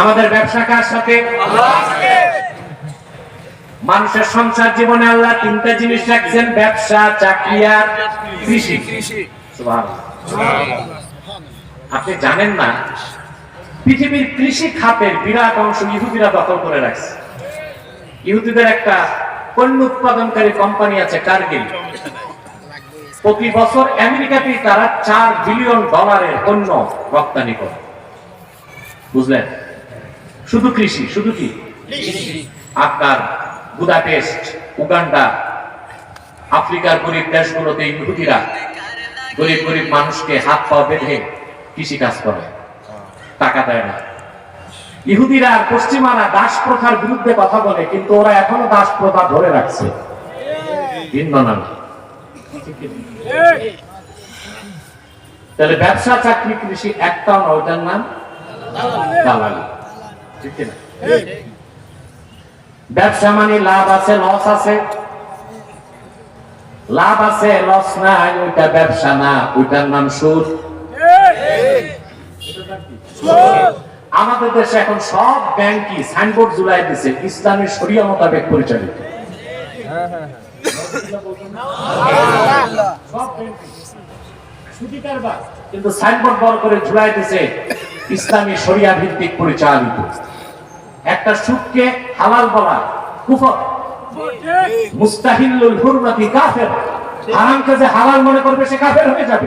আমাদের ব্যবসা কার সাথে? মানুষের সংসার জীবনে আল্লাহ তিনটা জিনিস রাখছেন, ব্যবসা, চাকরি আর কৃষি। আপনি জানেন না, পৃথিবীর কৃষি খাতের বিরাট অংশ ইহুদিরা দখল করে রাখছে। ইহুদিদের একটা পণ্য উৎপাদনকারী কোম্পানি আছে কার্গিল প্রতি বছর আমেরিকাতেই তারা চার বিলিয়ন ডলারের পণ্য রপ্তানি করে। বুঝলেন? শুধু কৃষি শুধু কি? আপনার বুদাপেস্ট উগান্ডা আফ্রিকার গরিব দেশগুলোতে ইহুদিরা গরিব গরিব মানুষকে হাত পা বেঁধে কৃষি কাজ করে। টাকা দেয় না। ইহুদিরা আর পশ্চিমারা দাস প্রথার বিরুদ্ধে কথা বলে কিন্তু ওরা এখনও দাস প্রথা ধরে রাখছে। ভিন্ন তাহলে ব্যবসা চাকরি কৃষি একটাও না ওইটার নাম দালালি ঠিক কি ব্যবসা মানে লাভ আছে লস আছে লাভ আছে লস নাই ওইটা ব্যবসা না ওইটার নাম সুদ আমাদের দেশে এখন সব ব্যাংকই সাইনবোর্ড ঝুলাই দিছে ইসলামী শরিয়া মোতাবেক পরিচালিত। কিন্তু সাইনবোর্ড বড় করে ঝুলাই দিছে ইসলামী শরিয়া ভিত্তিক পরিচালিত। একটা সুদকে হালাল বলা কুফর। মুস্তাহিল্লুল হুরমাতি কাফের। হারামকে যে হালাল মনে করবে সে কাফের হয়ে যাবে।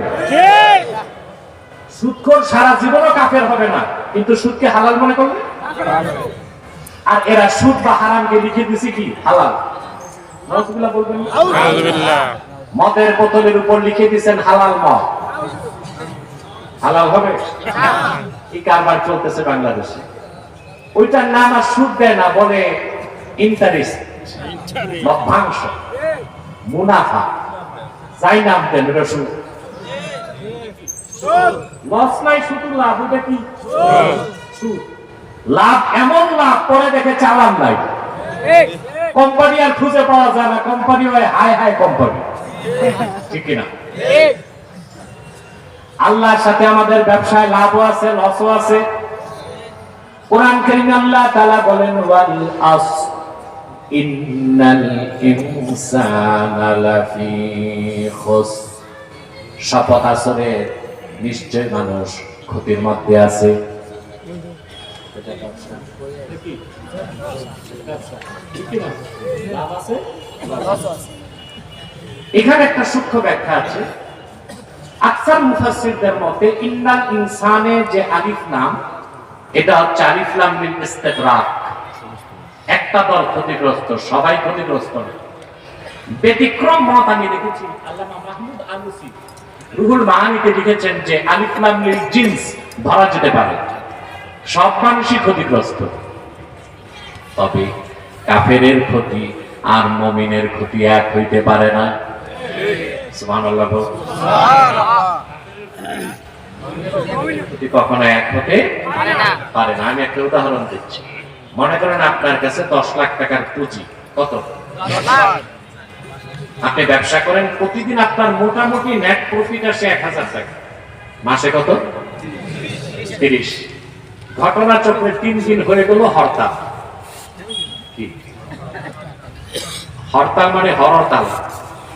সুদখোর সারা জীবনও কাফের হবে না কিন্তু সুদকে হালাল মনে করবে? আর এরা সুদ বা হারামকে লিখে দিছে কি? হালাল। বলবেন মদের বোতলের উপর লিখে দিছেন হালাল মদ। হালাল হবে? এই কারবার চলতেছে বাংলাদেশে? ওইটার নাম আর সুদ দেয় না বলে ইন্টারেস্ট লভ্যাংশ মুনাফা। যাই নাম দেন ওটা সুদ লস নাই শুধু লাভ ওটা কি? সুদ লাভ এমন লাভ পরে দেখে চালান নাই। কোম্পানি আর খুঁজে পাওয়া যায় না কোম্পানি হয় হাই হাই কোম্পানি ঠিক কিনা? আল্লাহর সাথে আমাদের ব্যবসায় লাভও আছে লসও আছে। কোরআন কারীম আল্লাহ তাআলা বলেন, ওয়াল আস ইন্নাল ইনসানা লাফি খুস শপথ আসরে নিশ্চয় মানুষ ক্ষতির মধ্যে আছে। এখানে একটা সূক্ষ্ম ব্যাখ্যা আছে। আকসার মতে, ইন্নাল ইনসানে যে নাম, এটা হচ্ছে ইস্তিগরাক একটা দল ক্ষতিগ্রস্ত, সবাই ক্ষতিগ্রস্ত ব্যতিক্রম মত আমি দেখেছি। আল্লামা মাহমুদ আলুসি রুহুল লিখেছেন যে, আলিফ জিন্স ধরা যেতে পারে। সব মানুষই ক্ষতিগ্রস্ত। তবে কাফেরের ক্ষতি আর মমিনের ক্ষতি এক হইতে পারে না। কখনো এক হতে পারে না। আমি একটা উদাহরণ দিচ্ছি। মনে করেন আপনার কাছে দশ লাখ টাকার পুঁজি কত? আপনি ব্যবসা করেন প্রতিদিন আপনার মোটামুটি নেট প্রফিট আসে এক হাজার টাকা। মাসে কত? তিরিশ। ঘটনা চক্রে তিন দিন হয়ে গেল হরতাল। হরতাল মানে হরতাল।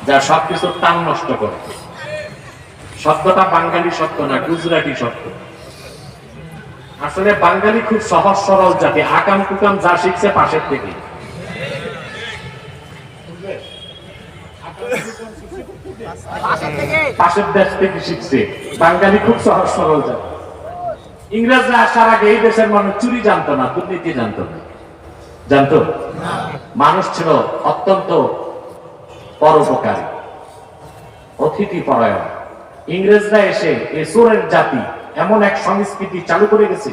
যা সবকিছু তাল নষ্ট করে। শব্দটা বাঙালি শব্দ না গুজরাটি শব্দ আসলে বাঙালি খুব সহজ সরল জাতি আকাম কুকাম যা শিখছে পাশের থেকে। পাশের দেশ থেকে শিখছে। বাঙালি খুব সহজ সরল জাতি। ইংরেজরা আসার আগে এই দেশের মানুষ চুরি জানতো না দুর্নীতি জানতো না। জানতো? মানুষ ছিল অত্যন্ত পরোপকারী। অতিথি পরায়ণ, ইংরেজরা এসে এ চোরের জাতি এমন এক সংস্কৃতি চালু করে গেছে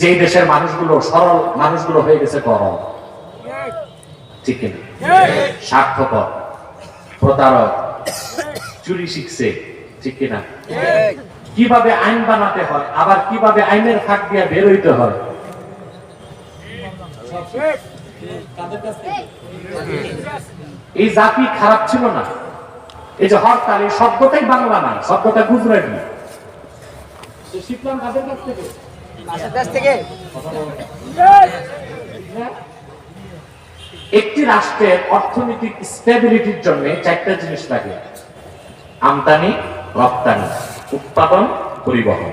যে দেশের মানুষগুলো সরল মানুষগুলো হয়ে গেছে গরম। ঠিক স্বার্থপর প্রতারক, চুরি শিখছে। ঠিক কিনা? কীভাবে আইন বানাতে হয়, আবার কীভাবে আইনের ফাঁক দিয়ে বের হইতে হয়? এই জাতি খারাপ ছিল না। এই যে হরতাল এই শব্দটাই বাংলা না শব্দটা গুজরাটি। শিখলাম কাদের কাছ থেকে? একটি রাষ্ট্রের অর্থনৈতিক স্টেবিলিটির জন্য চারটা জিনিস লাগে। আমদানি রপ্তানি উৎপাদন পরিবহন।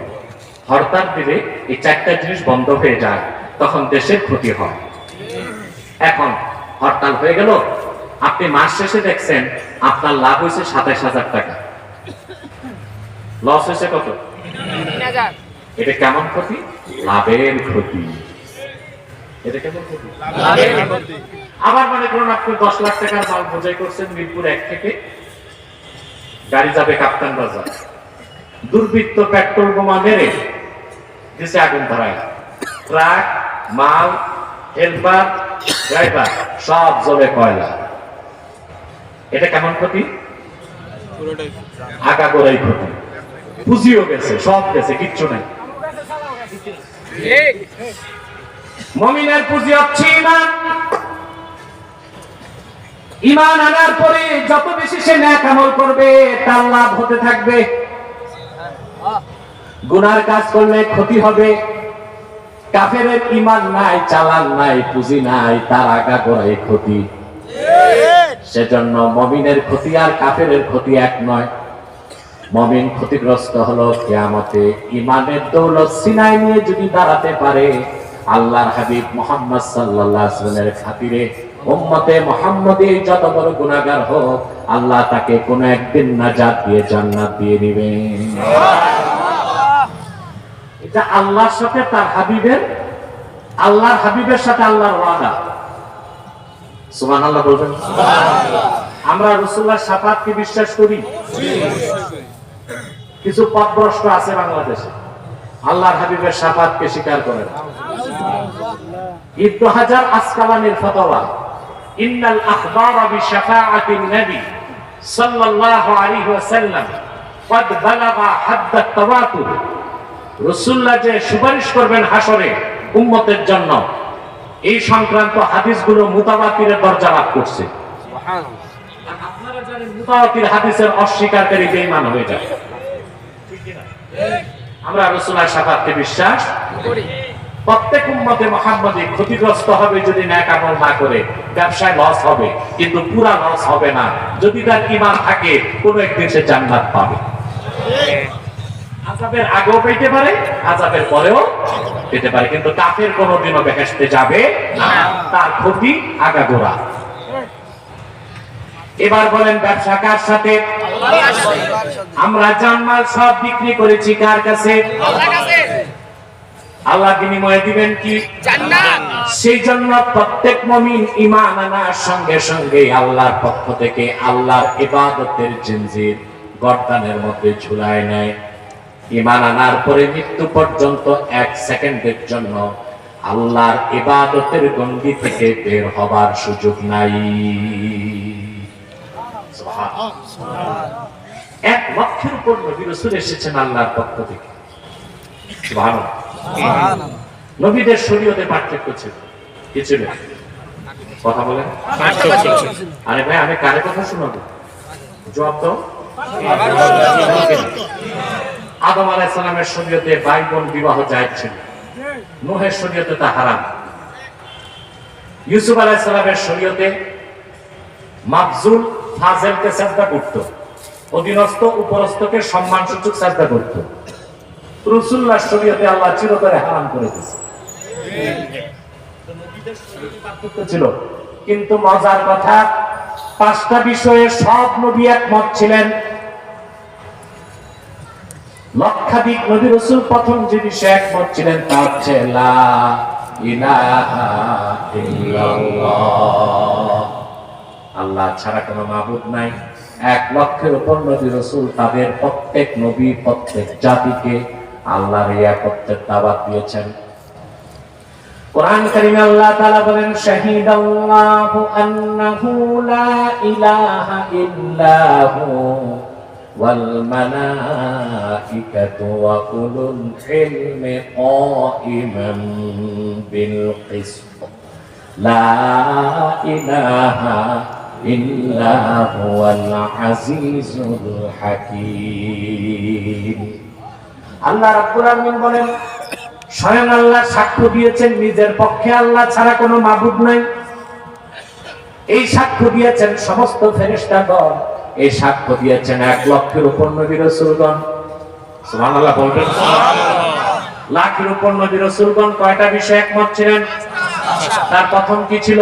হরতাল দিলে এই চারটা জিনিস বন্ধ হয়ে যায় তখন দেশের ক্ষতি হয়। এখন হরতাল হয়ে গেল। আপনি মাস শেষে দেখছেন আপনার লাভ হয়েছে সাতাইশ হাজার টাকা। লস হয়েছে কত? এটা কেমন ক্ষতি? লাভের ক্ষতি। এটা কেমন ক্ষতি? আবার মনে করুন আপনি দশ লাখ টাকার মাল বোঝাই করছেন মিরপুর এক থেকে। গাড়ি যাবে কাপ্তান বাজার। দুর্বৃত্ত পেট্রোল বোমা মেরে দিছে আগুন ধরায়। ট্রাক মাল হেলপার সব জ্বলে কয়লা। এটা কেমন ক্ষতি? ক্ষতি। পুঁজিও গেছে, সব গেছে, কিচ্ছু নাই। মমিনের পুঁজি হচ্ছে ইমান। ইমান আনার পরে যত বেশি সে ন্যাক আমল করবে, তার লাভ হতে থাকবে। গুনার কাজ করলে ক্ষতি হবে। কাফের ইমান নাই, চালান নাই, পুঁজি নাই, তার আগা গোড়াই ক্ষতি। সেজন্য মমিনের ক্ষতি আর কাফের ক্ষতি এক নয়। মমিন ক্ষতিগ্রস্ত হলো কেয়ামতে। ইমানের দৌলত সিনাই নিয়ে যদি দাঁড়াতে পারে, আল্লাহর হাবিব মোহাম্মদ আলাইহি খাতিরে উম্মতে মোহাম্মদে যত বড় গুনাহগার হোক, আল্লাহ তাকে কোনো একদিন নাজাত দিয়ে জান্নাত দিয়ে দিবেন। এটা আল্লাহর সাথে তার হাবিবের আল্লাহর হাবিবের সাথে আল্লাহর ওয়াদা সুবহানাল্লাহ বলবেন আমরা রাসূলুল্লাহর শাফাতকে বিশ্বাস করি কিছু পথভ্রষ্ট আছে বাংলাদেশে আল্লাহর হাবিবের সাফাতকে স্বীকার করে না ইবনু হাজার আসকালানির ফতোয়া ইন্নাল আখবারা বিশাফাআতিন নবী সাল্লাল্লাহু আলাইহি ওয়াসাল্লাম قد بلغ حد التواتر রাসূলুল্লাহ যে সুপারিশ করবেন হাসরে উম্মতের জন্য এই সংক্রান্ত হাদিসগুলো মুতাবাতিরের দরজা লাভ করছে। আপনারা জানেন হাদিসের অস্বীকারী বেঈমান হয়ে যায়। আমরা রাসূলের সাফাতকে বিশ্বাস করি। প্রত্যেক উম্মতে মুহাম্মাদি ক্ষতিগ্রস্ত হবে যদি ন্যাক আমল না করে। ব্যবসায় লস হবে কিন্তু পুরা লস হবে না। যদি তার ঈমান থাকে কোন একদিন সে জান্নাত পাবে। আযাবের আগেও পেতে পারে আযাবের পরেও পেতে পারে। কিন্তু কাফের কোনোদিনও বেহেশতে যাবে না। তার ক্ষতি আগাগোড়া। এবার বলেন ব্যবসা কার সাথে? আমরা জানমাল সব বিক্রি করেছি কার কাছে? আল্লাহ বিনিময়ে দিবেন কি? সেই জন্য প্রত্যেক মমিন ইমান আনার সঙ্গে সঙ্গে আল্লাহর পক্ষ থেকে আল্লাহর ইবাদতের জিনজির গর্দানের মধ্যে ঝুলায় নেয়। ইমান আনার পরে মৃত্যু পর্যন্ত এক সেকেন্ডের জন্য আল্লাহর ইবাদতের গন্ডি থেকে বের হবার সুযোগ নাই। এক লক্ষের উপর নবী রসুল এসেছেন আল্লাহর পক্ষ থেকে। নবীদের শরীয়তে পার্থক্য ছিল। কি ছিল? কথা বলেন। আরে ভাই আমি কারে কথা শোনাবো? জবাব তো আদম আলাইহিস সালামের শরীয়তে ভাই বোন বিবাহ ছিল। নোহের শরীয়তে তা হারাম। ইউসুফ আলাইহিস সালামের শরীয়তে মাফজুল ফাজেলকে সাজদা করত। অধীনস্থ, উপরস্থকে সম্মানসূচক সাজদা করত। রসুল্লাহ শরীয়তে আল্লাহ চিরতরে হারাম করে দিয়েছে। ছিল। কিন্তু মজার কথা, পাঁচটা বিষয়ে সব নবী একমত ছিলেন। লক্ষাধিক নবী রসুল প্রথম যে বিষয়ে একমত ছিলেন তা হচ্ছে। আল্লাহ ছাড়া কোনো মাবুদ নাই। এক লক্ষের উপর নবী রসুল তাদের প্রত্যেক নবী, প্রত্যেক জাতিকে আল্লাহর ইয়াকত্বের দাওয়াত দিয়েছেন। কোরআন কারিমে আল্লাহ উলুল ইলমি কাইমান বিল কিসত। লা ইলাহা ইল্লা হুয়াল আজিজুল হাকীম। আল্লাহ রাব্বুল আলামিন বলেন, স্বয়ং আল্লাহ সাক্ষ্য দিয়েছেন নিজের পক্ষে, আল্লাহ ছাড়া কোনো মাবুদ নাই। এই সাক্ষ্য দিয়েছেন সমস্ত ফেরেশতাগণ। এই সাক্ষ্য দিয়েছেন এক লক্ষের উপর নবী রসুলগণ। সুবহানাল্লাহ বলবেন? লাখের উপর নবী রসুলগণ কয়টা বিষয়ে একমত ছিলেন? তার প্রথম কি ছিল?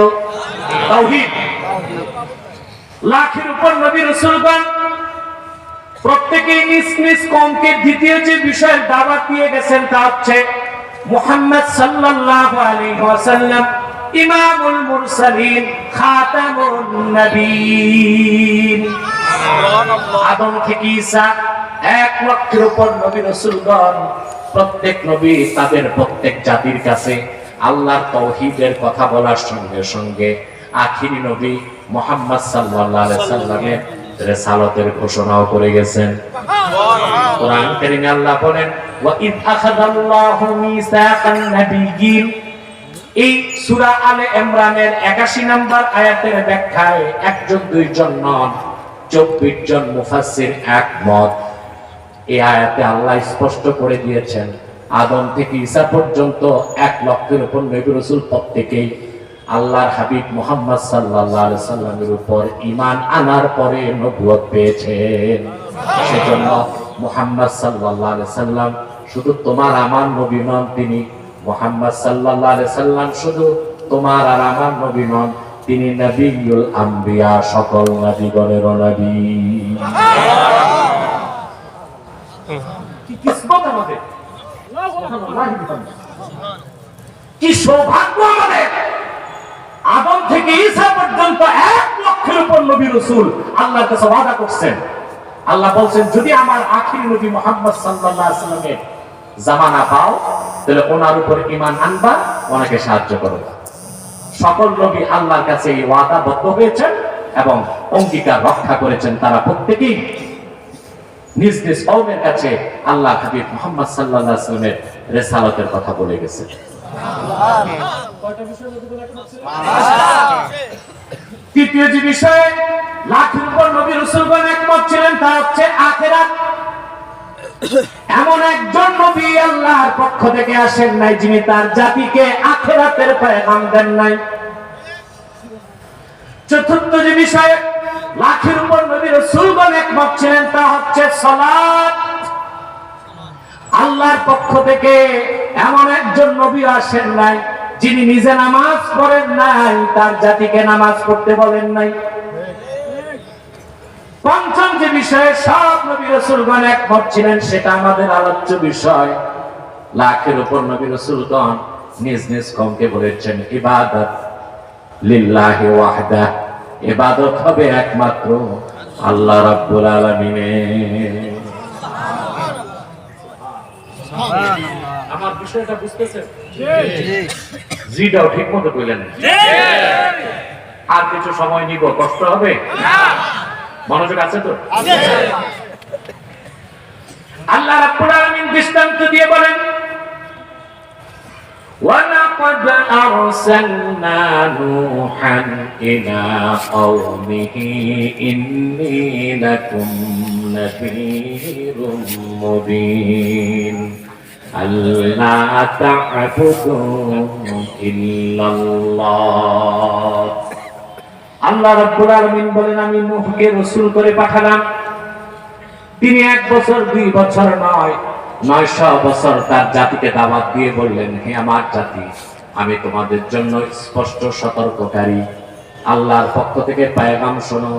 তাওহীদ। লাখের উপর নবী রসুলগণ প্রত্যেকেই নিজ নিজ কমকে দ্বিতীয় যে বিষয়ের দাওয়াত দিয়ে গেছেন তা হচ্ছে মুহাম্মদ সাল্লাল্লাহু আলাইহি ওয়াসাল্লাম ইমামুল মুরসালিন খাতামুন নবীন। আদম থেকে ঈসা এক লক্ষের উপর নবী রসুলগণ প্রত্যেক নবী তাদের প্রত্যেক জাতির কাছে আল্লাহর তৌহিদের কথা বলার সঙ্গে সঙ্গে আখিরি নবী মোহাম্মদ সাল্লামের রেসালতের ঘোষণাও করে গেছেন। কোরআন কারীমে আল্লাহ বলেন ওয়া ইদ আখাযাল্লাহু মিসাকান এই সূরা আলে ইমরানের 81 নম্বর আয়াতের ব্যাখ্যায় একজন দুইজন নন। 24 জন মুফাসসির একমত। এই আয়াতে আল্লাহ স্পষ্ট করে দিয়েছেন, আদম থেকে ঈসা পর্যন্ত এক লক্ষের উপর নবী রাসূল প্রত্যেকেই আল্লাহর হাবিব মোহাম্মদ আলাইহি সাল্লামের উপর ইমান আনার পরে নবুয়ত পেয়েছেন। সেজন্য মোহাম্মদ আলাইহি সাল্লাম শুধু তোমার আমার নবী নন, তিনি মোহাম্মদ আলাইহি সাল্লাম শুধু তোমার আর আমার নবী নন তিনি নবিয়ুল আম্বিয়া, সকল নবীগণের নবী। কি সৌভাগ্য আমাদের? থেকে পর্যন্ত এক লক্ষের উপর নবী রসুল কাছে করছেন। আল্লাহ বলছেন, যদি আমার আখির নবী মোহাম্মদ সাল্লাল্লাহু জামানা পাও, তাহলে ওনার উপর ঈমান আনবা, ওনাকে সাহায্য করবা। সকল নবী আল্লাহর কাছে এই ওয়াদাবদ্ধ হয়েছেন এবং অঙ্গীকার রক্ষা করেছেন তারা প্রত্যেকেই। নিজ নিজ কওমের কাছে আল্লাহ হাবিব মোহাম্মদ সাল্লামের রেসালতের কথা বলে গেছে। তৃতীয় যে বিষয়ে লাখের উপর নবী রসুলগণ একমত ছিলেন তা হচ্ছে আখেরাত। এমন একজন নবী আল্লাহর পক্ষ থেকে আসেন নাই, যিনি তার জাতিকে আখেরাতের পয়গাম দেন নাই। চতুর্থ যে বিষয়ে, লাখের উপর নবী রসুলগণ একমত ছিলেন, তা হচ্ছে সালাত। আল্লাহর পক্ষ থেকে এমন একজন নবী আসেন নাই, যিনি নিজে নামাজ পড়েন নাই, তার জাতিকে নামাজ পড়তে বলেন নাই। পঞ্চম যে বিষয়ে সব নবী রসুলগণ একমত ছিলেন সেটা আমাদের আলোচ্য বিষয়। লাখের উপর নবী রসুলগণ নিজ নিজ কমকে বলেছেন ইবাদত লিল্লাহি ওয়াহদা ইবাদত হবে একমাত্র আল্লাহ রাব্বুল আলামিনের। আমার বিষয়টা বুঝতেছেন? জিটাও ঠিক মতো কইলেন আর কিছু সময় নিব কষ্ট হবে? মনোযোগ আছে তো আল্লাহ রাব্বুল আলামিন দৃষ্টান্ত দিয়ে বলেন ولقد أرسلنا نوحا إلى قومه إني لكم نذير مبين ألا تعبدوا إلا الله আল্লাহ রাব্বুল আলামিন বলেন আমি নূহকে রাসূল করে পাঠালাম। তিনি এক বছর দুই বছর নয় নয়শ বছর তার জাতিকে দাওয়াত দিয়ে বললেন হে আমার জাতি আমি তোমাদের জন্য স্পষ্ট সতর্ককারী। আল্লাহর পক্ষ থেকে পায়গাম শোনো।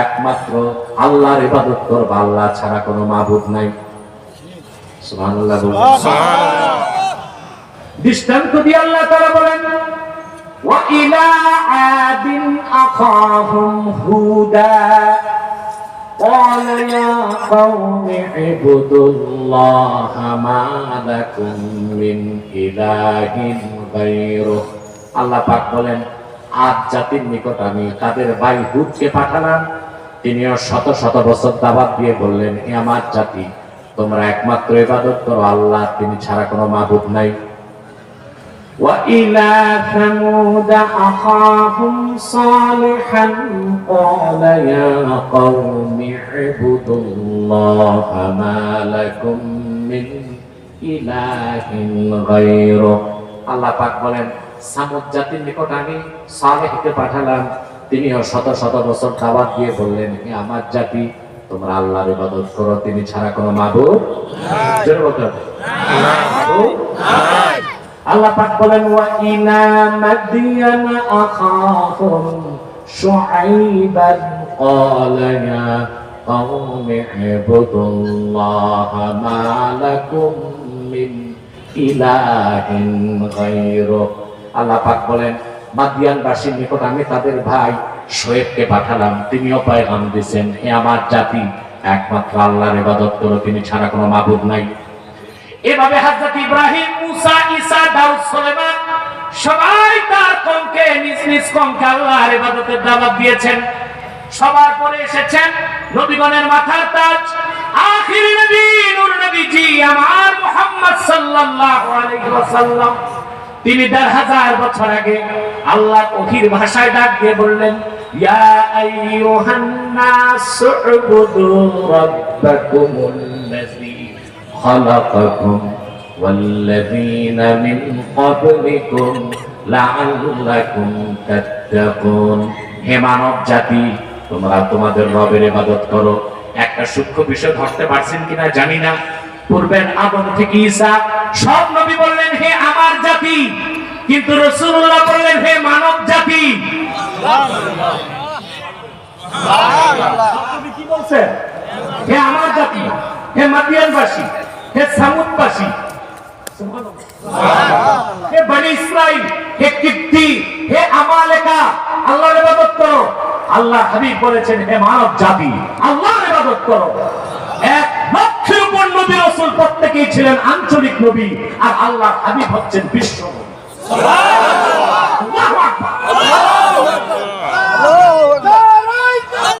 একমাত্র আল্লাহর ইবাদত করবা আল্লাহ ছাড়া কোনো মাবুদ নাই। সুবহানাল্লাহ। দৃষ্টান্ত দিয়ে আল্লাহ তাআলা বলেন وإلى عاد أخاهم هودا قال يا قوم اعبدوا الله ما لكم من إله غيره আল্লাহ পাক বলেন আজ জাতির নিকট আমি তাদের ভাই হুদকে পাঠালাম তিনিও শত শত বছর দাবাত দিয়ে বললেন হে আমার জাতি তোমরা একমাত্র ইবাদত করো আল্লাহ তিনি ছাড়া কোনো মাবুদ নাই وإلى ثمود أخاهم صالحا قال يا قوم اعبدوا الله ما لكم من ইলাহিন গায়রুক আল্লাহ পাক বলেন সামুদ জাতির নিকট আমি সালেহকে পাঠালাম তিনিও শত শত বছর দাওয়াত দিয়ে বললেন হে আমার জাতি তোমরা আল্লাহর ইবাদত করো তিনি ছাড়া কোনো মাবুদ জোরে বলতে হবে। মাবুদ আল্লাহ পাক বলেন ওয়া ইনা মাদিয়ানা আখাহুম শুআইবান ক্বালা ইয়া قوم اعبدوا الله ما لكم من إله غيره আল্লাহ পাক বলেন মাদিয়ানবাসীর নিকট আমি তাদের ভাই শোয়েবকে পাঠালাম তিনিও পয়গাম দিয়েছেন হে আমার জাতি একমাত্র আল্লাহর ইবাদত করো তিনি ছাড়া কোনো মাবুদ নাই এভাবে হযরত ইব্রাহিম, মুসা, ঈসা, দাউদ সুলেমান সবাই তার কমকে, নিজ নিজ কমকে আল্লাহর ইবাদতের দাওয়াত দিয়েছেন। সবার পরে এসেছেন নবীগণের মাথার তাজ। আখির নবী, নূর নবীজি, আমার মুহাম্মদ সাল্লাল্লাহু আলাইহি ওয়াসাল্লাম। তিনি দেড় হাজার বছর আগে আল্লাহ ওহির ভাষায় ডাক দিয়ে বললেন, ইয়া আইয়ুহান নাস উবুদু রাব্বাকুমুল্লাযী خلقكم والذين من قبلكم لعلكم تتقون হে মানব জাতি তোমরা তোমাদের রবের ইবাদত করো একটা সূক্ষ্ম বিষয় ধরতে পারছেন কিনা জানি না পূর্বের আদম থেকে ঈসা সব নবী বললেন হে আমার জাতি কিন্তু রাসূলুল্লাহ বললেন হে মানব জাতি নবী কি বলছেন হে আমার জাতি হে মাদিয়ানবাসী হে কীর্তি, হে আমালেকা, আল্লাহর ইবাদত করো আল্লাহ হাবিব বলেছেন, হে মানব জাতি, আল্লাহর ইবাদত করো এক লক্ষের উপর নবী রাসূল প্রত্যেকেই ছিলেন আঞ্চলিক নবী, আর আল্লাহ হাবিব হচ্ছেন বিশ্ব নবী।